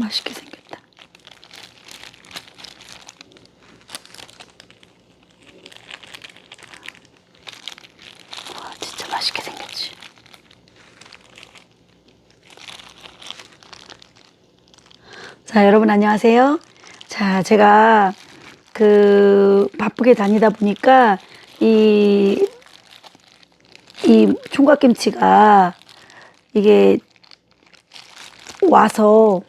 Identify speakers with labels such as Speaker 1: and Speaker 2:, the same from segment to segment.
Speaker 1: 맛있게 생겼다. 와, 진짜 맛있게 생겼지. 자, 여러분 안녕하세요. 자, 제가 그 바쁘게 다니다 보니까 이, 이 총각김치가 이게 와서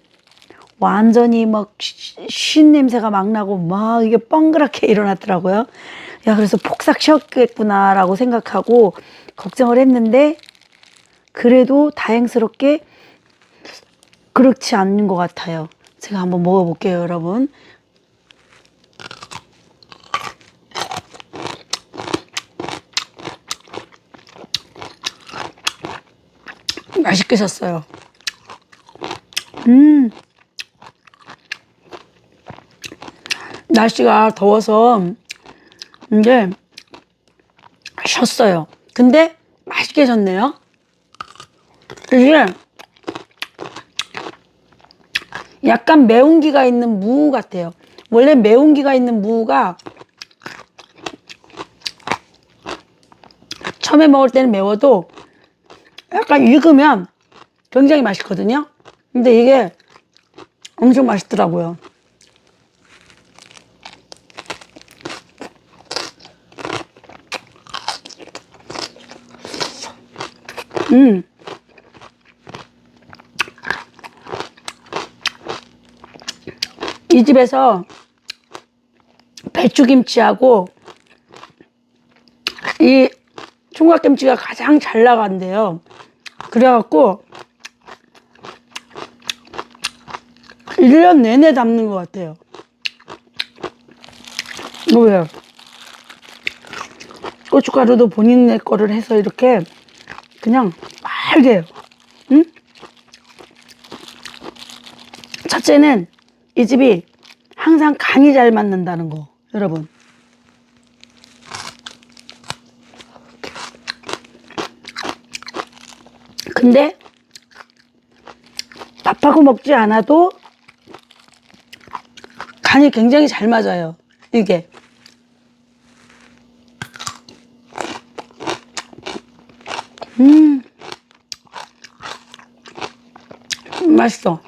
Speaker 1: 완전히 막쉰 냄새가 막 나고 막 이게 뻥그랗게 일어났더라고요. 야, 그래서 폭삭 쉬었겠구나라고 생각하고 걱정을 했는데 그래도 다행스럽게 그렇지 않는 것 같아요. 제가 한번 먹어볼게요, 여러분. 맛있게 샀어요. 음. 날씨가 더워서 이제 쉬었어요. 근데 맛있게 졌네요. 이게 약간 매운기가 있는 무 같아요. 원래 매운기가 있는 무가 처음에 먹을 때는 매워도 약간 익으면 굉장히 맛있거든요. 근데 이게 엄청 맛있더라고요. 음. 이 집에서 배추김치하고 이 총각김치가 가장 잘 나간대요. 그래갖고 1년 내내 담는 것 같아요. 왜요? 고춧가루도 본인의 거를 해서 이렇게 그냥 빨개요. 요 응? 첫째는 이 집이 항상 간이 잘 맞는다는 거, 여러분. 근데 밥하고 먹지 않아도 간이 굉장히 잘 맞아요. 이게. 음. 맛있어.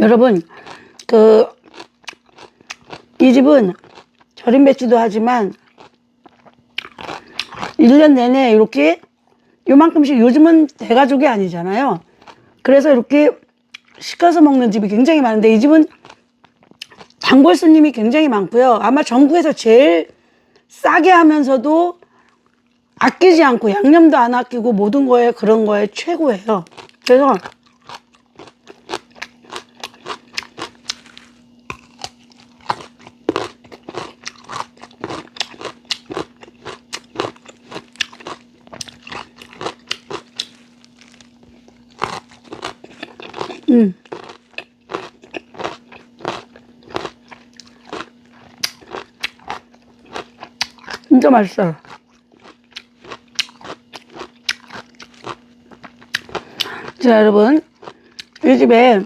Speaker 1: 여러분, 그, 이 집은 절임 배추도 하지만 1년 내내 이렇게 요만큼씩 요즘은 대가족이 아니잖아요. 그래서 이렇게 시켜서 먹는 집이 굉장히 많은데 이 집은 단골 손님이 굉장히 많고요. 아마 전국에서 제일 싸게 하면서도 아끼지 않고 양념도 안 아끼고 모든 거에 그런 거에 최고예요. 그래서 음. 진짜 맛있어요. 자, 여러분. 이 집에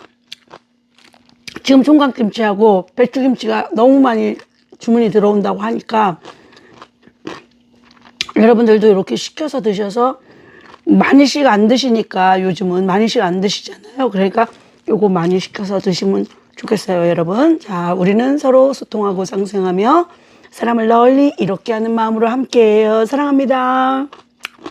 Speaker 1: 지금 총각김치하고 배추김치가 너무 많이 주문이 들어온다고 하니까 여러분들도 이렇게 시켜서 드셔서 많이씩 안 드시니까 요즘은 많이씩 안 드시잖아요. 그러니까 요거 많이 시켜서 드시면 좋겠어요, 여러분. 자, 우리는 서로 소통하고 상생하며 사람을 널리 이롭게 하는 마음으로 함께해요. 사랑합니다.